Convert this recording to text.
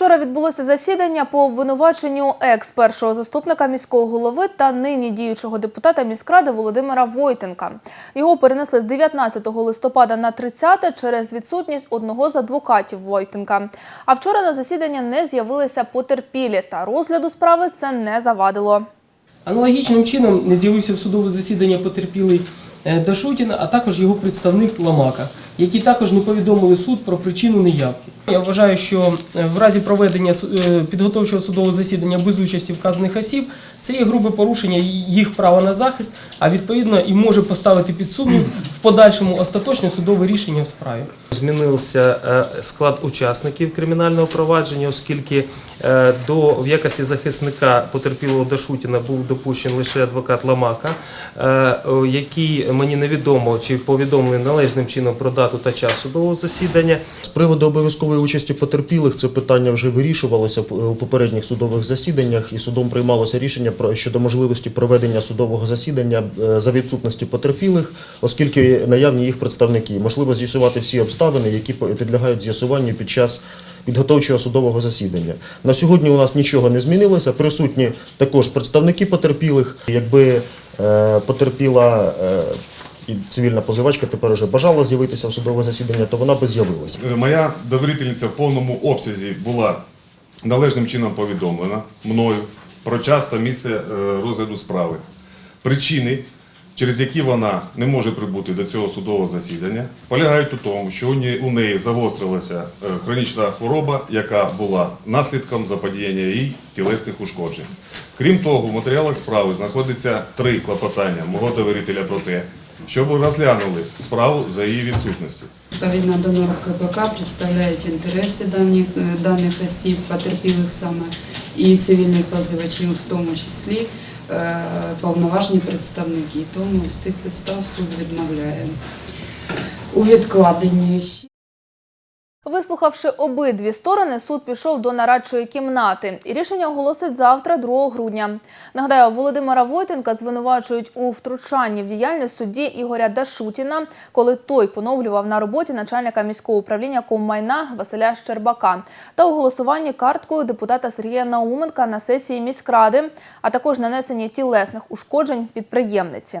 Вчора відбулося засідання по обвинуваченню екс першого заступника міського голови та нині діючого депутата міськради Володимира Войтенка. Його перенесли з 19 листопада на 30 через відсутність одного з адвокатів Войтенка. А вчора на засідання не з'явилися потерпілі, та розгляду справи це не завадило. Аналогічним чином не з'явився в судове засідання потерпілий Дашутіна, а також його представник Ламака, які також не повідомили суд про причину неявки. Я вважаю, що е, в разі проведення е, підготовчого судового засідання без участі вказаних осіб це є грубе порушення їх права на захист, а відповідно і може поставити під сумнів в подальшому остаточне судове рішення в справі. Змінився е, склад учасників кримінального провадження, оскільки е, до в якості захисника потерпілого Дашутіна був допущений лише адвокат Ламака, е, який мені невідомо чи повідомлений належним чином про дату та час судового засідання. З приводу обов'язкової участі потерпілих це питання вже вирішувалося у попередніх судових засіданнях, і судом приймалося рішення щодо можливості проведення судового засідання е, за відсутності потерпілих, оскільки наявні їх представники. Можливо з'ясувати всі обставини, які підлягають з'ясуванню під час підготовчого судового засідання. На сьогодні у нас нічого не змінилося. Присутні також представники потерпілих. Якби потерпіла. е, і цивільна позивачка тепер вже бажала з'явитися в судове засідання, то вона би з'явилася. Е, Моя довірительниця в повному обсязі була належним чином повідомлена мною про час та місце е, розгляду справи. Причини, через які вона не може прибути до цього судового засідання, полягають у тому, що у неї- загострилася е, хронічна хвороба, яка була наслідком заподіяння їй тілесних ушкоджень. Крім того, в матеріалах справи знаходиться три клопотання мого довірителя про те, щоб розглянули справу за її відсутності. Відповідно до норм КПК представляють інтереси даних, е, даних осіб, потерпілих саме і цивільних позивачів, в тому числі повноважні представники. Тому з цих підстав суд відмовляє у відкладенні. Вислухавши обидві сторони, суд пішов до нарадчої кімнати. І рішення оголосить завтра, 2 грудня. Нагадаю, Володимира Войтенка звинувачують у втручанні в діяльність судді Ігоря Дашутіна, коли той поновлював на роботі начальника міського управління коммайна Василя Щербака та у голосуванні карткою депутата Сергія Науменка на сесії міськради, а також нанесенні тілесних ушкоджень підприємниці.